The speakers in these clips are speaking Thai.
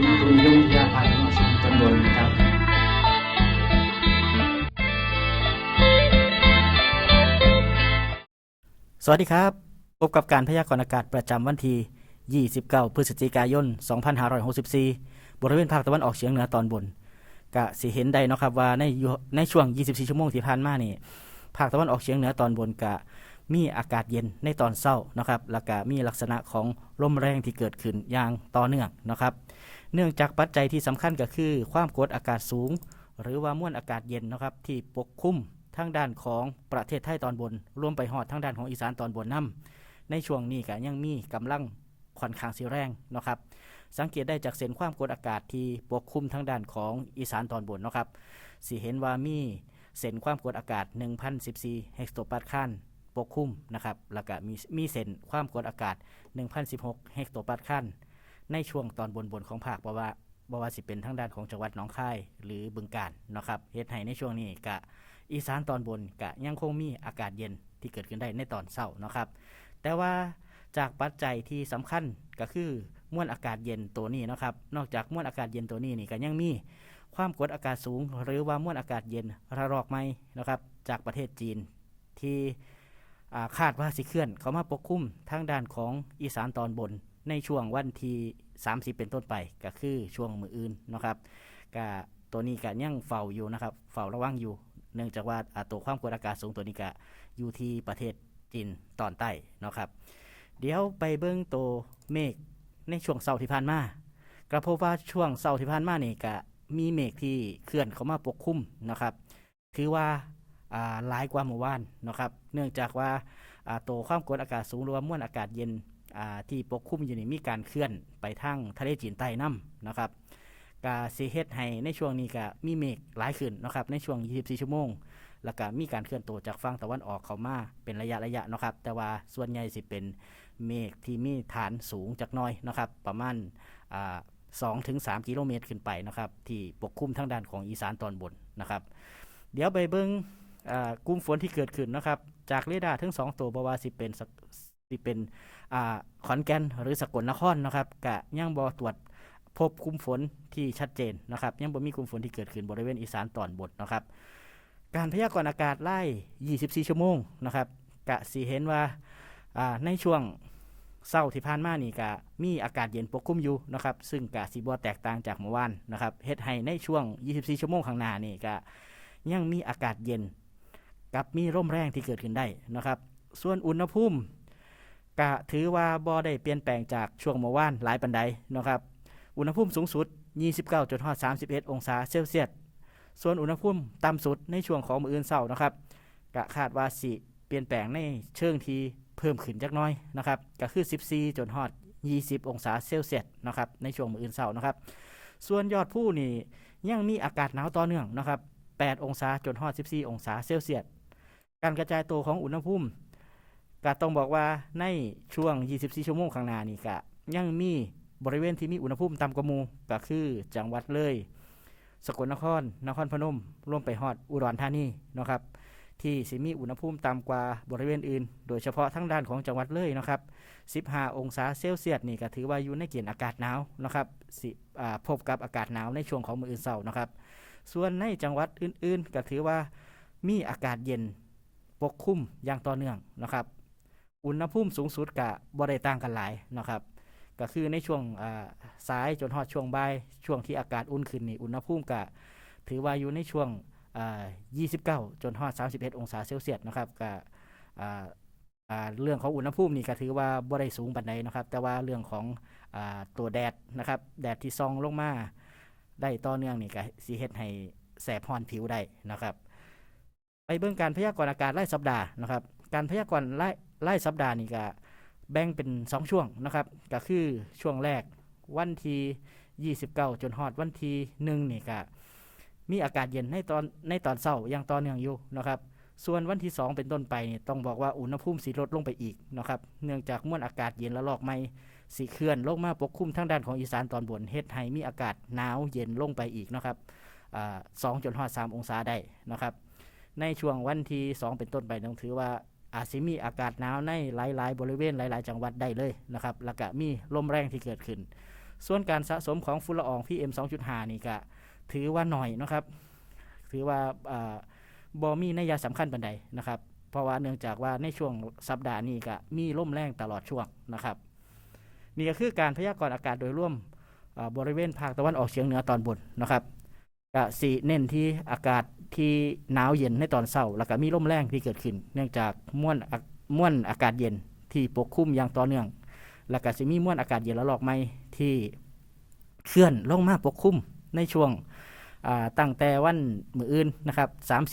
ศูนย์อุตุนิยมวิทยาภาคตะวันออกเฉียงตอนบนนะครับสวัสดีครับ พบกับการพยากรณ์อากาศประจำวันที่ 29 พฤศจิกายน 2564 บริเวณภาคตะวันออกเฉียงเหนือตอนบนกะสิเห็นได้นะครับว่าในในช่วง 24 ชั่วโมงที่ผ่านมานี่ภาคตะวันออกเฉียงเหนือตอนบนกะมีอากาศเย็นในตอนเช้านะครับแล้วก็มีลักษณะของลมแรงที่เกิดขึ้นอย่างต่อเนื่องนะครับ เนื่องจากปัจจัยที่สำคัญก็คือ ความกดอากาศสูง หรือว่ามวลอากาศเย็นนะครับที่ปกคลุมทางด้านของประเทศไทยตอนบน รวมไปหอดทางด้านของอีสานตอนบนนํในช่วงนี้ก็ยังมีกำลังค่อนข้างสีแรงนะครับสังเกตได้จากเส้นความกดอากาศที่ปกคลุมทางด้านของอีสานตอนบนนะครับสิเห็นว่ามีเส้นความกดอากาศ 1,014เฮกโตปาสคาลปกคลุมนะครับแล้วก็มีมีเส้นความกดอากาศ 1,016เฮกโตปาสคาล ในช่วงตอนบนบนของภาคบ่ว่าบ่ว่าสิเป็นทางด้านของจังหวัดหนองคายหรือบึงกาฬนะครับเฮ็ดให้ในช่วงนี้กะอีสานตอนบนกะยังคงมีอากาศเย็นที่เกิดขึ้นได้ในตอนเช้านะครับ แต่ว่าจากปัจจัยที่สำคัญก็คือมวลอากาศเย็นตัวนี้นะครับ นอกจากมวลอากาศเย็นตัวนี้นี่ก็ยังมีความกดอากาศสูง หรือว่ามวลอากาศเย็นระลอกใหม่นะครับ จากประเทศจีนที่คาดว่าสิเคลื่อน เข้ามาปกคลุมทางด้านของอีสานตอนบน ในช่วงวันที่ 30 เป็นต้นไปก็คือช่วงมืออื่นนะครับก็ตัวนี้ก็ยังเฝ้าอยู่นะครับเฝ้าระวังอยู่ เนื่องจากว่าตัวความกดอากาศสูงตัวนี้ก็อยู่ที่ประเทศจีนตอนใต้นะครับ เดี๋ยวไปเบิ้งตัวเมฆในช่วงเสาร์ที่ผ่านมาก็พบว่าช่วงเสาร์ที่ผ่านมานี่ก็มีเมฆที่เคลื่อนเข้ามาปกคลุมนะครับ ถือว่าอ่าหลายกว่าเมื่อวานนะครับ เนื่องจากว่าตัวความกดอากาศสูงหรือว่ามวลอากาศเย็น ที่ปกคลุมอยู่นี่มีการเคลื่อนไปทางทะเลจีนใต้น้ำนะครับกาซีเฮ็ดให้ในช่วงนี้ก็มีเมฆหลายขึ้นนะครับในช่วง 24 ชั่วโมง แล้วก็มีการเคลื่อนตัวจากฝั่งตะวันออกเข้ามาเป็นระยะระยะนะครับ แต่ว่าส่วนใหญ่สิเป็นเมฆที่มีฐานสูงจากน้อยนะครับ ประมาณสองถึงสามกิโลเมตรขึ้นไปนะครับที่ปกคลุมทางด้านของอีสานตอนบนนะครับ เดี๋ยวไปเบิ้งกลุ่มฝนที่เกิดขึ้นนะครับ จากเรดาร์ทั้งสองตัวบว่าสิเป็น สกสิเป็นอ่าขอนแก่นหรือสกลนครนะครับกะยังบอตรวจพบกลุ่มฝนที่ชัดเจนนะครับยังบ่มีกลุ่มฝนที่เกิดขึ้นบริเวณอีสานตอนบนนะครับ การพยากรณ์อากาศไล่ 24 ชั่วโมงนะครับกะสีเห็นว่าอ่าในช่วงเศร้าที่ผ่านมานี่กะมีอากาศเย็นปกคลุมอยู่นะครับ ซึ่งกะสีบัวแตกต่างจากเมื่อวานนะครับเฮ็ดให้ในช่วง 24 ชั่วโมงข้างหน้านี่กะยังมีอากาศเย็น กับมีร่มแรงที่เกิดขึ้นได้นะครับ ส่วนอุณหภูมิ กะถือว่าบ่ได้เปลี่ยนแปลงจากช่วงเมื่อวานหลายปันใดนะครับ อุณหภูมิสูงสุด 29.31 องศาเซลเซียส ส่วนอุณหภูมิต่ำสุดในช่วงของมื้ออื่นเช้านะครับกะคาดว่าสิเปลี่ยนแปลงในเชิงทีเพิ่มขึ้นจักน้อยนะครับก็คือ 14จนฮอด20 องศาเซลเซียสนะครับในช่วงมื้ออื่นเช้านะครับ ส่วนยอดผู้นี่ยังมีอากาศหนาวต่อเนื่องนะครับ8องศาจนฮอด 14 องศาเซลเซียส การกระจายตัวของอุณหภูมิ ก็ต้องบอกว่าในช่วง 24 ชั่วโมงข้างหน้านี่ก็ยังมีบริเวณที่มีอุณหภูมิต่ำกว่ามูก็คือจังหวัดเลย สกลนคร นครพนมรวมไปฮอดอุดรธานีนะครับ ที่สิมีอุณหภูมิต่ำกว่าบริเวณอื่น โดยเฉพาะทั้งด้านของจังหวัดเลยนะครับ 15 องศาเซลเซียสนี่ก็ถือว่าอยู่ในเกณฑ์อากาศหนาวนะครับพบกับอากาศหนาวในช่วงของมืออื่นเช้านะครับ ส่วนในจังหวัดอื่นๆ ก็ถือว่ามีอากาศเย็นปกคลุมอย่างต่อเนื่องนะครับ อุณหภูมิสูงสุดกะบ่ได้ต่างกันหลายนะครับก็คือในช่วงสายจนฮอดช่วงบ่ายช่วงที่อากาศอุ่นขึ้นนี่อุณหภูมิกะถือว่าอยู่ในช่วง 29 จนฮอด 31 องศาเซลเซียสนะครับก็อ่าอ่าเรื่องของอุณหภูมินี่ก็ถือว่าบ่ได้สูงปานใดนะครับ แต่ว่าเรื่องของอตัวแดดนะครับ แดดที่ส่องลงมาได้ต่อเนื่องนี่ก็สิเฮ็ดให้แสบร้อนผิวได้นะครับ ไปเบิ่งการพยากรณ์อากาศรายสัปดาห์นะครับ การพยากรณ์ราย รายสัปดาห์นี่ก็แบ่งเป็น 2 ช่วงนะครับ ก็คือช่วงแรกวันที่29 จนฮอดวันที่1นี่ก็มีอากาศเย็นในตอนในตอนเช้าอย่างต่อเนื่องอยู่นะครับ ส่วนวันที่ 2 เป็นต้นไปนี่ต้องบอกว่าอุณหภูมิสิลดลงไปอีกนะครับ เนื่องจากมวลอากาศเย็นละลอกใหม่สิเคลื่อนลงมาปกคลุมทางด้านของอีสานตอนบนเฮ็ดให้มีอากาศหนาวเย็นลงไปอีกนะครับสอ่า2จนฮอด3องศาได้นะครับ ในช่วงวันที่ 2 เป็นต้นไปต้องถือว่า อาจสิมีอากาศหนาวในหลายๆ บริเวณหลาย ๆ จังหวัดได้เลยนะครับแล้วก็มีลมแรงที่เกิดขึ้น ส่วนการสะสมของฝุ่นละออง PM 2.5 นี่ก็ถือว่าหน่อยนะครับ ถือว่าบอมีนัยยะสำคัญปันใดนะครับ เพราะว่าเนื่องจากว่าในช่วงสัปดาห์นี้ก็มีลมแรงตลอดช่วงนะครับ นี่ก็คือการพยากรณ์อากาศโดยรวมบริเวณภาคตะวันออกเฉียงเหนือตอนบนนะครับก็สีเน้นที่อากาศ ที่หนาวเย็นในตอนเช้า แล้วก็มีลมแรงที่เกิดขึ้น เนื่องจากมวลมวลอากาศเย็นที่ปกคลุมอย่างต่อเนื่อง แล้วก็จะมีมวลอากาศเย็นละลอกใหม่ที่เคลื่อนลงมาปกคลุมในช่วงตั้งแต่วันมืออื่นนะครับ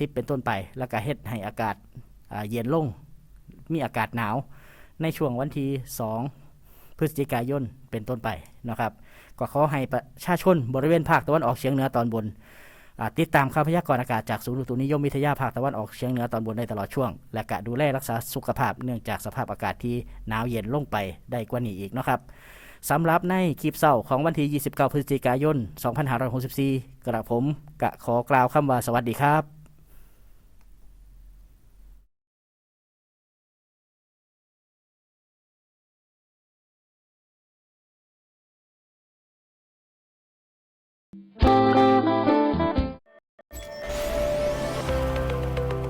30 เป็นต้นไป แล้วก็เฮ็ดให้อากาศาเย็นลง มีอากาศหนาว ในช่วงวันที่2พฤศจิกายนเป็นต้นไปนะครับ ก็ขอให้ประชาชนบริเวณภาคตะวันออกเฉียงเหนือตอนบน ติดตามข่าวพยากรณ์อากาศจากศูนย์อุตุนิยมวิทยาภาคตะวันออกเฉียงเหนือตอนบนได้ตลอดช่วง และกะดูแลรักษาสุขภาพเนื่องจากสภาพอากาศที่หนาวเย็นลงไปได้กว่านี้อีกนะครับสำหรับในคลิปเศร้าของวันที่ 29 พฤศจิกายน 2564 กระผมกะขอกล่าวคำว่าสวัสดีครับ